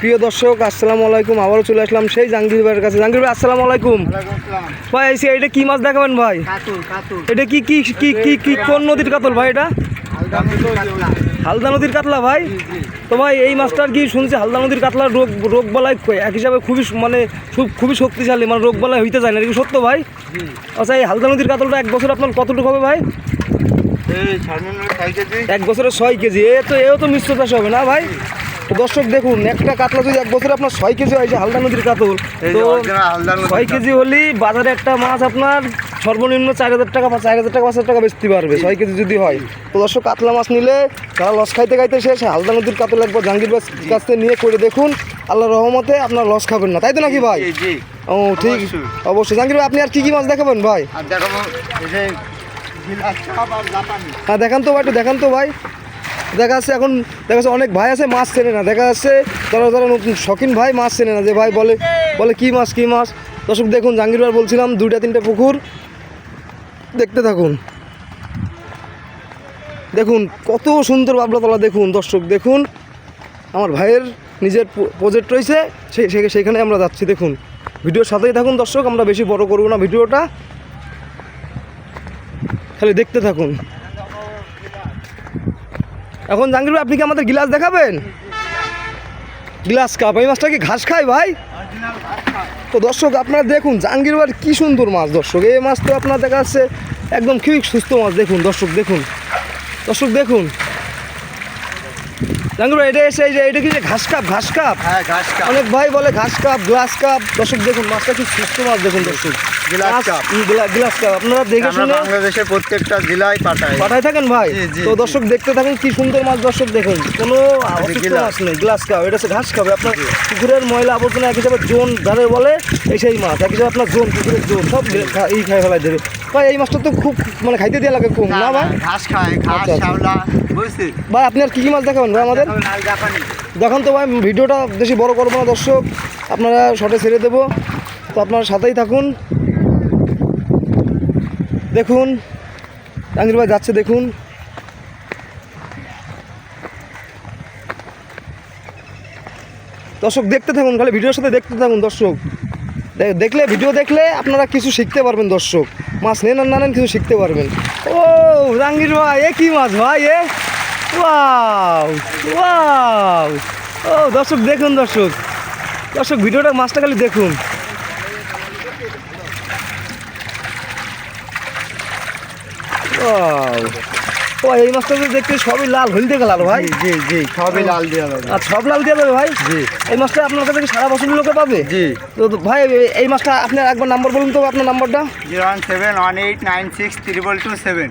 প্রিয় দর্শক আসসালামু আলাইকুম। আবারও চলে আসলাম সেই জাহাঙ্গীর ভাইয়ের কাছে। জাহাঙ্গীর ভাই আসসালামু আলাইকুম। ভাই এসে এটা কি মাছ দেখাবেন ভাই? এটা কি কি কি কি কি কোন নদীর কাতল ভাই এটা? হালদা নদীর কাতলা। ভাই? তো ভাই এই মাছটার কি শুনছি হালদা নদীর কাতলা রোগ রোগ বালাই এক হিসাবে খুবই মানে খুব- খুবই শক্তিশালী মানে রোগ বালাই হইতে যায় না। এটা কি সত্য ভাই? আচ্ছা এই হালদা নদীর কাতলটা এক বছর আপনার কতটুকু হবে ভাই? এক বছরে ছয় কেজি। এ তো এও তো মিশ্র চাষ হবে না ভাই? দর্শক দেখুন একটা কাতলা যদি এক বছরে আপনার ছয় কেজি হয় হালদা নদীর কাতল তো ছয় কেজি হলেই বাজারে একটা মাছ আপনার সর্বনিম্ন চার হাজার টাকা বা চার হাজার টাকা পাঁচ হাজার টাকা বেচতে পারবে ছয় কেজি যদি হয়। তো দর্শক কাতলা মাছ নিলে তারা লস খাইতে খাইতে শেষ হালদা নদীর কাতল একবার জাহাঙ্গীর কাছ থেকে নিয়ে করে দেখুন আল্লাহ রহমতে আপনার লস খাবেন না তাই তো নাকি ভাই? ও ঠিক অবশ্যই। জাহাঙ্গীর ভাই আপনি আর কি কি মাছ দেখাবেন ভাই? দেখাবো হ্যাঁ দেখান তো ভাই একটু দেখান তো ভাই। দেখা যাচ্ছে এখন, দেখা যাচ্ছে অনেক ভাই আছে, মাছ চেনে না। দেখা যাচ্ছে তারা যারা নতুন, শখিন ভাই মাছ চেনে না। যে ভাই বলে বলে, কি মাছ কি মাছ? দর্শক, দেখুন জাহাঙ্গীর ভাই বলছিলাম, দুইটা, তিনটা পুকুর। দেখতে থাকুন। দেখুন, কত সুন্দর বাবলাতলা দেখুন, দর্শক, দেখুন। আমার ভাইয়ের নিজের প্রজেক্ট রয়েছে সেখানে আমরা যাচ্ছি, দেখুন। ভিডিওর সাথেই থাকুন, দর্শক, আমরা বেশি বড় করব না ভিডিওটা। খালি দেখতে থাকুন। এখন জাহাঙ্গীর ভাই, আপনি কি আমাদের গ্লাস দেখাবেন? গ্লাস কাপ এই মাছটা কি ঘাস খায় ভাই? তো দর্শক, আপনারা দেখুন জাহাঙ্গীর ভাই কি সুন্দর মাছ দর্শক। এই মাছ তো আপনার দেখা একদম খুবই সুস্থ মাছ, দেখুন দর্শক দেখুন। দর্শক, দেখুন। জাহাঙ্গীর এটা এসে এই যে এটা কি যে ঘাস কাপ ঘাস কাপ? হ্যাঁ ঘাস কাপ। অনেক ভাই বলে ঘাস কাপ গ্লাস কাপ। দর্শক দেখুন মাছটা কি সুস্থ মাছ দেখুন দর্শক। Glass cup. Glass cup. আপনারা দেখে শুনে বাংলাদেশের প্রত্যেকটা জেলায় পাঠাই। পাঠায় থাকেন ভাই? তো দর্শক দেখতে থাকুন কি সুন্দর মাছ দর্শক দেখুন। কোনো অসুস্থ। মাছ নেই গ্লাস খাও এটা হচ্ছে ঘাস খাবে আপনার পুকুরের ময়লা আবর্জনা এক হিসাবে জোন যাদের বলে এই সেই মাছ। এক হিসাবে আপনার জোন পুকুরের জোন সব এই খাই ফেলাই দেবে। ভাই এই মাছটা তো খুব মানে খাইতে দিয়ে লাগে কম না ভাই? ঘাস খায় ঘাস আচ্ছা, আচ্ছা। শ্যাওলা ভাই আপনি আর কি কী মাছ দেখাবেন ভাই আমাদের? দেখুন তো ভাই, ভিডিওটা বেশি বড় করব না, দর্শক। আপনারা শর্টে ছেড়ে দেবো। তো আপনারা সাথেই থাকুন। দেখুন জাহাঙ্গীর ভাই যাচ্ছে, দেখুন। দর্শক, দেখতে থাকুন, খালি ভিডিওর সাথে দেখতে থাকুন, দর্শক। দেখলে, ভিডিও দেখলে আপনারা কিছু শিখতে পারবেন, দর্শক। মাছ নেন আর না নেন, কিছু শিখতে পারবেন। ও জাহাঙ্গীর ভাই, এ কি মাছ ভাই, এ? ওয়াও ওয়াও ও দর্শক দেখুন দর্শক। দর্শক ভিডিওটা মাছটা খালি দেখুন। ও এই মাছটা দেখতে সবই লাল হলদে কালার ভাই। জি জি সবই লাল দিয়ে হবে। আর সব লাল দিয়ে দেবে ভাই? জি। এই মাছটা আপনার কাছে কি সারা বছর লোকে পাবে? জি। তো ভাই এই মাছটা আপনার একবার নাম্বার বলুন তো আপনার নাম্বারটা। Zero one seven one eight nine six triple two seven.